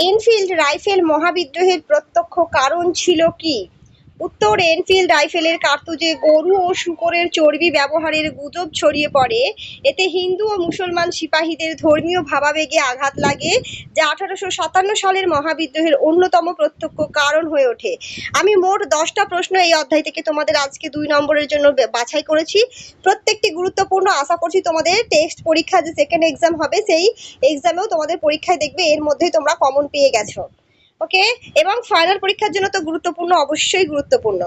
Enfield rifle মহাবিদ্রোহের প্রত্যক্ষ কারণ ছিল কি? উত্তর এনফিল্ড রাইফেলের কার্তুজে গরু ও শূকরের চর্বি ব্যবহারের গুজব ছড়িয়ে পড়ে। এতে হিন্দু ও মুসলমান সিপাহীদের ধর্মীয় ভাবাবেগে আঘাত লাগে, যা আঠারোশো সাতান্ন সালের মহাবিদ্রোহের অন্যতম প্রত্যক্ষ কারণ হয়ে ওঠে। আমি মোট দশটা প্রশ্ন এই অধ্যায় থেকে তোমাদের আজকে দুই নম্বরের জন্য বাছাই করেছি। প্রত্যেকটি গুরুত্বপূর্ণ, আশা করছি তোমাদের টেস্ট পরীক্ষা যে সেকেন্ড এক্সাম হবে, সেই এক্সামেও তোমাদের পরীক্ষায় দেখবে, এর মধ্যেই তোমরা কমন পেয়ে গেছো। ওকে? এবং ফাইনাল পরীক্ষার জন্য তো গুরুত্বপূর্ণ, অবশ্যই গুরুত্বপূর্ণ।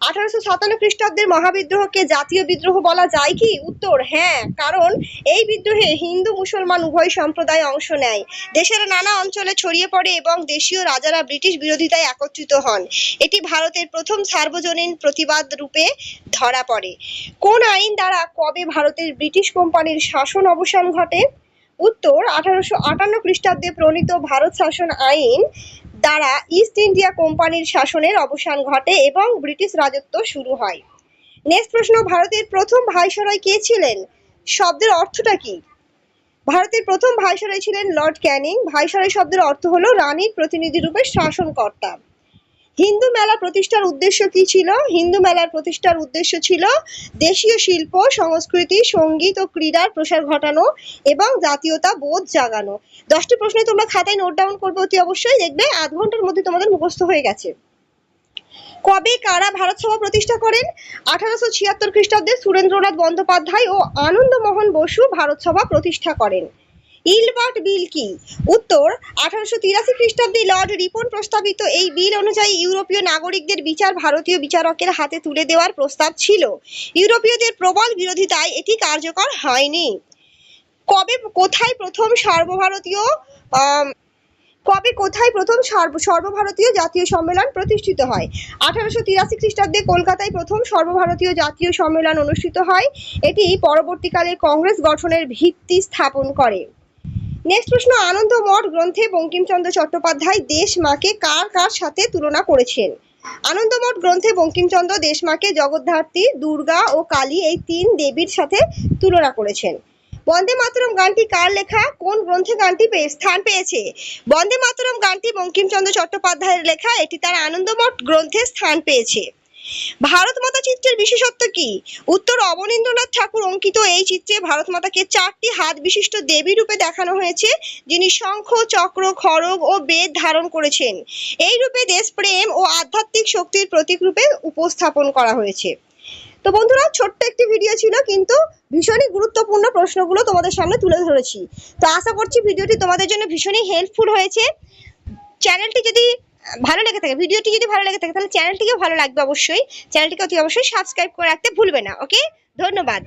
আঠারোশো সাতান্ন খ্রিস্টাব্দের মহাবিদ্রোহকে জাতীয় বিদ্রোহ বলা যায় কি? উত্তর হ্যাঁ কারণ এই বিদ্রোহে হিন্দু, মুসলমান, উভয় সম্প্রদায় অংশ নেয়। দেশের নানা অঞ্চলে ছড়িয়ে পড়ে এবং দেশীয় রাজারা ব্রিটিশ বিরোধিতায় একত্রিত হন। এটি ভারতের প্রথম সার্বজনীন প্রতিবাদ রূপে ধরা পড়ে। কোন আইন দ্বারা কবে ভারতের ব্রিটিশ কোম্পানির শাসন অবসান ঘটে? উত্তর আঠারোশো আটান্ন খ্রিস্টাব্দে প্রণীত ভারত শাসন আইন দ্বারা ইস্ট ইন্ডিয়া কোম্পানির শাসনের অবসান ঘটে এবং ব্রিটিশ রাজত্ব শুরু হয়। নেক্সট প্রশ্ন, ভারতের প্রথম ভাইসরয় কে ছিলেন? শব্দের অর্থটা কি? ভারতের প্রথম ভাইসরয় ছিলেন লর্ড ক্যানিং ভাইসরয় শব্দের অর্থ হলো রানীর প্রতিনিধি রূপে শাসনকর্তা। হিন্দু মেলা প্রতিষ্ঠার উদ্দেশ্য কি ছিল? হিন্দু মেলার প্রতিষ্ঠার উদ্দেশ্য ছিল দেশীয় শিল্প, সংস্কৃতি, সংগীত ও ক্রীড়ার প্রসার ঘটানো এবং জাতীয়তা বোধ জাগানো। দশটি প্রশ্নে তোমরা খাতায় নোট ডাউন করবে, অতি অবশ্যই দেখবে। আধ ঘণ্টার মধ্যে তোমাদের মুখস্থ হয়ে গেছে। কবে কারা ভারত সভা প্রতিষ্ঠা করেন? আঠারোশো ছিয়াত্তর খ্রিস্টাব্দে সুরেন্দ্রনাথ বন্দ্যোপাধ্যায় ও আনন্দমোহন বসু ভারত সভা প্রতিষ্ঠা করেন। ইলবার্ট বিল কি? উত্তর, আঠারোশো তিরাশি খ্রিস্টাব্দে লর্ড রিপন প্রস্তাবিত এই বিল অনুযায়ী ইউরোপীয় নাগরিকদের বিচার ভারতীয় বিচারকের হাতে তুলে দেওয়ার প্রস্তাব ছিল। ইউরোপীয়দের প্রবল বিরোধিতায় এটি কার্যকর হয়নি। কবে, কোথায় প্রথম সর্বভারতীয় কবে, কোথায় প্রথম সর্ব- সর্বভারতীয় জাতীয় সম্মেলন প্রতিষ্ঠিত হয়? আঠারোশো তিরাশি খ্রিস্টাব্দে কলকাতায় প্রথম সর্বভারতীয় জাতীয় সম্মেলন অনুষ্ঠিত হয়। এটি পরবর্তীকালে কংগ্রেস গঠনের ভিত্তি স্থাপন করে। নেক্সট প্রশ্ন, আনন্দ মঠ গ্রন্থে বঙ্কিমচন্দ্র চট্টোপাধ্যায় দেশ মাকে কার কার সাথে তুলনা করেছেন? আনন্দমঠ গ্রন্থে বঙ্কিমচন্দ্র দেশমাকে জগদ্ধাত্রী, দুর্গা ও কালী এই তিন দেবীর সাথে তুলনা করেছেন। বন্দে মাতরম গানটি কার লেখা? কোন গ্রন্থে গানটি স্থান পেয়েছে? বন্দে মাতরম গানটি বঙ্কিমচন্দ্র চট্টোপাধ্যায়ের লেখা। এটি তার আনন্দমঠ গ্রন্থে স্থান পেয়েছে। ভারত মাতা চিত্রের বিশেষত্ব কি? উত্তর অবনীন্দ্রনাথ ঠাকুর অঙ্কিত এই চিত্রে ভারত মাতাকে চারটি হাত বিশিষ্ট দেবী রূপে দেখানো হয়েছে, যিনি শঙ্খ, চক্র, খড়গ ও বেদ ধারণ করেছেন। এই রূপে দেশপ্রেম ও আধ্যাত্মিক শক্তির প্রতীক রূপে উপস্থাপন করা হয়েছে। তো বন্ধুরা, ছোট্ট একটি ভিডিও ছিল, কিন্তু ভীষণই গুরুত্বপূর্ণ প্রশ্নগুলো তোমাদের সামনে তুলে ধরেছি। তো আশা করছি ভিডিওটি তোমাদের জন্য ভীষণই হেল্পফুল হয়েছে। চ্যানেলটি যদি ভালো লেগে থাকে, ভিডিওটি যদি ভালো লেগে থাকে, তাহলে চ্যানেলটিকেও ভালো লাগবে অবশ্যই। চ্যানেলটিকে অতি অবশ্যই সাবস্ক্রাইব করে রাখতে ভুলবে না ওকে ধন্যবাদ।